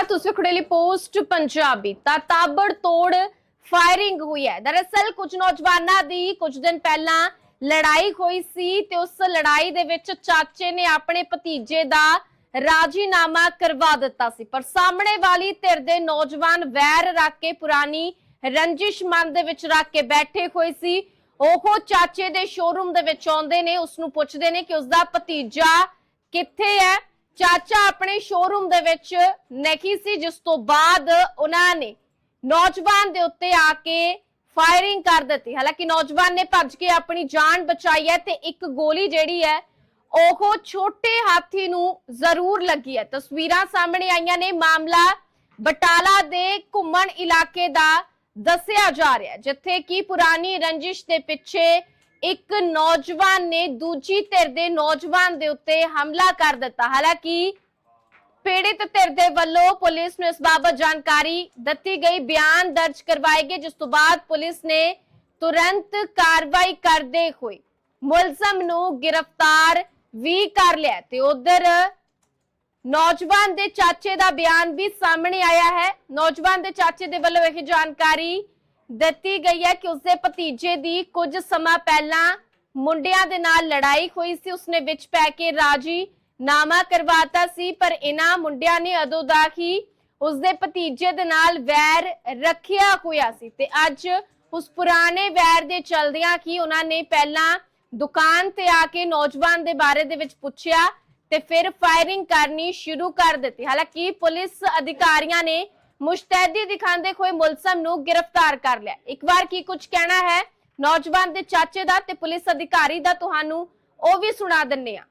ਨਮਸਕਾਰ ਤੁਸੀਂ ਖੜੇਲੀ ਪੋਸਟ ਪੰਜਾਬੀ ਤਾਂ ਤਾਬੜ ਤੋੜ ਫਾਇਰਿੰਗ ਹੋਈ ਹੈ। ਦਰਅਸਲ ਕੁਝ ਨੌਜਵਾਨਾਂ ਦੀ ਕੁਝ ਦਿਨ ਪਹਿਲਾਂ ਲੜਾਈ ਹੋਈ ਸੀ ਤੇ ਉਸ ਲੜਾਈ ਦੇ ਵਿੱਚ ਚਾਚੇ ਨੇ ਆਪਣੇ ਭਤੀਜੇ ਦਾ ਰਾਜੀਨਾਮਾ ਕਰਵਾ ਦਿੱਤਾ ਸੀ। ਪਰ ਸਾਹਮਣੇ ਵਾਲੀ ਧਿਰ ਦੇ ਨੌਜਵਾਨ ਵੈਰ ਰੱਖ ਕੇ ਪੁਰਾਣੀ ਰੰਜਿਸ਼ ਮਨ ਦੇ ਵਿੱਚ ਰੱਖ ਕੇ ਬੈਠੇ ਹੋਏ ਸੀ। ਉਹ ਚਾਚੇ ਦੇ ਸ਼ੋਰੂਮ ਦੇ ਵਿੱਚ ਆਉਂਦੇ ਨੇ ਉਸ ਨੂੰ ਪੁੱਛਦੇ ਨੇ ਕਿ ਉਸ ਦਾ ਭਤੀਜਾ ਕਿੱਥੇ ਹੈ? ਚਾਚਾ ਆਪਣੇ ਸ਼ੋਰੂਮ ਦੇ ਵਿੱਚ ਨਹੀਂ ਸੀ, ਜਿਸ ਤੋਂ ਬਾਅਦ ਉਹਨਾਂ ਨੇ ਨੌਜਵਾਨ ਦੇ ਉੱਤੇ ਆ ਕੇ ਫਾਇਰਿੰਗ ਕਰ ਦਿੱਤੀ। ਹਾਲਾਂਕਿ ਨੌਜਵਾਨ ਨੇ ਭੱਜ ਕੇ ਆਪਣੀ ਜਾਨ ਬਚਾਈ ਹੈ ਤੇ ਇੱਕ ਗੋਲੀ ਜਿਹੜੀ ਹੈ, ਉਹ ਛੋਟੇ ਹਾਥੀ ਨੂੰ ਜ਼ਰੂਰ ਲੱਗੀ ਹੈ। ਤਸਵੀਰਾਂ ਸਾਹਮਣੇ ਆਈਆਂ ਨੇ। ਮਾਮਲਾ ਬਟਾਲਾ ਦੇ ਘੁੰਮਣ ਇਲਾਕੇ ਦਾ ਦੱਸਿਆ ਜਾ ਰਿਹਾ ਜਿੱਥੇ ਕਿ ਪੁਰਾਣੀ ਰੰਜਿਸ਼ ਦੇ ਪਿੱਛੇ ਇੱਕ ਨੌਜਵਾਨ ਨੇ ਦੂਜੀ ਧਿਰ ਦੇ ਨੌਜਵਾਨ ਦੇ ਉੱਤੇ ਹਮਲਾ ਕਰ ਦਿੱਤਾ। ਹਾਲਾਂਕਿ ਪੀੜਿਤ ਧਿਰ ਦੇ ਵੱਲੋਂ ਪੁਲਿਸ ਨੂੰ ਇਸ ਬਾਬਤ ਜਾਣਕਾਰੀ ਦਿੱਤੀ ਗਈ। ਬਿਆਨ ਦਰਜ ਕਰਵਾਏ ਗਏ, ਜਿਸ ਤੋਂ ਬਾਅਦ ਪੁਲਿਸ ਨੇ ਤੁਰੰਤ ਕਾਰਵਾਈ ਕਰਦੇ ਹੋਏ ਮੁਲਜ਼ਮ ਨੂੰ ਗ੍ਰਿਫਤਾਰ ਵੀ ਕਰ ਲਿਆ ਤੇ ਉਧਰ ਨੌਜਵਾਨ ਦੇ ਚਾਚੇ ਦਾ ਬਿਆਨ ਵੀ ਸਾਹਮਣੇ ਆਇਆ ਹੈ। ਨੌਜਵਾਨ ਦੇ ਚਾਚੇ ਦੇ ਵੱਲੋਂ ਇਹ ਜਾਣਕਾਰੀ ਦਿੱਤੀ ਗਈ ਹੈ ਕਿ ਉਸਦੇ ਭਤੀਜੇ ਦੀ ਕੁਝ ਸਮਾਂ ਪਹਿਲਾਂ ਮੁੰਡਿਆਂ ਦੇ ਨਾਲ ਲੜਾਈ ਹੋਈ ਸੀ। ਉਸਨੇ ਵਿੱਚ ਪੈ ਕੇ ਰਾਜੀ ਨਾਮਾ ਕਰਵਾਤਾ ਸੀ, ਪਰ ਇਹਨਾਂ ਮੁੰਡਿਆਂ ਨੇ ਅਦੋਂ ਦਾ ਹੀ ਉਸਦੇ ਭਤੀਜੇ ਦੇ ਨਾਲ ਵੈਰ ਰੱਖਿਆ ਹੋਇਆ ਸੀ ਤੇ ਅੱਜ ਉਸ ਪੁਰਾਣੇ ਵੈਰ ਦੇ ਚਲਦਿਆਂ ਹੀ ਉਹਨਾਂ ਨੇ ਪਹਿਲਾਂ ਦੁਕਾਨ ਤੇ ਆ ਕੇ ਨੌਜਵਾਨ ਦੇ ਬਾਰੇ ਦੇ ਵਿੱਚ ਪੁੱਛਿਆ ਤੇ ਫਿਰ ਫਾਇਰਿੰਗ ਕਰਨੀ ਸ਼ੁਰੂ ਕਰ ਦਿੱਤੀ। ਹਾਲਾਂਕਿ ਪੁਲਿਸ ਅਧਿਕਾਰੀਆਂ ਨੇ ਮੁਸ਼ਤੈਦੀ ਦਿਖਾਉਂਦੇ ਹੋਏ ਮੁਲਜ਼ਮ ਨੂੰ ਗ੍ਰਿਫਤਾਰ ਕਰ ਲਿਆ। ਇੱਕ ਵਾਰ ਕੀ ਕੁਝ ਕਹਿਣਾ ਹੈ? ਨੌਜਵਾਨ ਦੇ ਚਾਚੇ ਦਾ ਤੇ ਪੁਲਿਸ ਅਧਿਕਾਰੀ ਦਾ ਤੁਹਾਨੂੰ ਉਹ ਵੀ ਸੁਣਾ ਦਿੰਨੇ ਆ